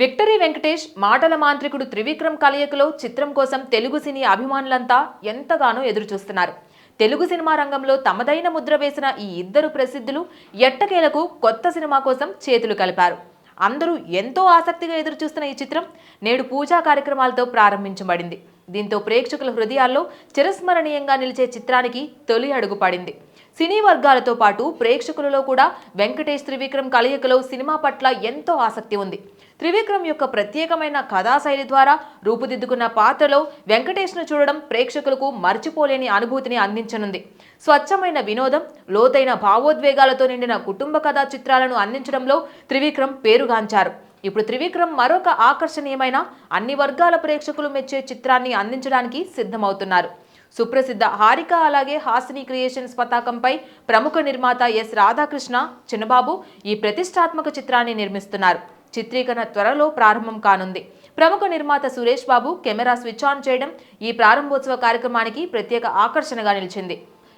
Victory Venkatesh మాటల మాంత్రికుడు త్రివిక్రమ్ కలయికలో చిత్రం కోసం తెలుగు సినీ అభిమానులంతా ఎంతగానో ఎదురుచూస్తున్నారు. తెలుగు సినిమా రంగంలో తమదైన ముద్ర వేసిన ఈ ఇద్దరు ప్రసిద్ధులు ఎట్టకేలకు కొత్త సినిమా కోసం చేతులు కలిపారు. అందరూ ఎంతో ఆసక్తిగా ఎదురుచూస్తున్న ఈ చిత్రం నేడు పూజా కార్యక్రమాలతో ప్రారంభించబడింది. దీంతో ప్రేక్షకుల హృదయాల్లో చిరస్మరణీయంగా నిలిచే చిత్రానికి తొలి అడుగు పడింది. సినీ వర్గాలతో పాటు ప్రేక్షకులలో కూడా వెంకటేష్ త్రివిక్రమ్ కలయికలో సినిమా పట్ల ఎంతో ఆసక్తి ఉంది. త్రివిక్రమ్ యొక్క ప్రత్యేకమైన కథాశైలి ద్వారా రూపుదిద్దుకున్న పాత్రలో వెంకటేష్ను చూడడం ప్రేక్షకులకు మర్చిపోలేని అనుభూతిని అందించనుంది. స్వచ్ఛమైన వినోదం లోతైన భావోద్వేగాలతో నిండిన కుటుంబ కథా చిత్రాలను అందించడంలో త్రివిక్రమ్ పేరుగాంచారు. ఇప్పుడు త్రివిక్రమ్ మరొక ఆకర్షణీయమైన అన్ని వర్గాల ప్రేక్షకులు మెచ్చే చిత్రాన్ని అందించడానికి సిద్ధమవుతున్నారు. సుప్రసిద్ధ హారిక అలాగే హాసిని క్రియేషన్స్ పతాకంపై ప్రముఖ నిర్మాత ఎస్ రాధాకృష్ణ చిన్నబాబు ఈ ప్రతిష్టాత్మక చిత్రాన్ని నిర్మిస్తున్నారు. చిత్రీకరణ త్వరలో ప్రారంభం కానుంది. ప్రముఖ నిర్మాత Suresh Babu camera switch on చేయడం ఈ ప్రారంభోత్సవ కార్యక్రమానికి ప్రత్యేక ఆకర్షణగా నిలిచింది.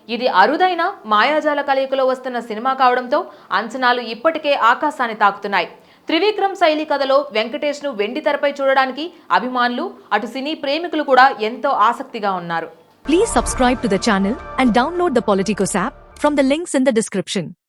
ఇది అరుదైన మాయాజాల కలయికలో వస్తున్న సినిమా కావడంతో అంచనాలు ఇప్పటికే ఆకాశాన్ని తాకుతున్నాయి. త్రివిక్రమ్ శైలి కథలో వెంకటేష్ను వెండి తెరపై చూడడానికి అభిమానులు అటు సినీ ప్రేమికులు కూడా ఎంతో ఆసక్తిగా ఉన్నారు. Please subscribe to the channel and download the Politicos app from the links in the description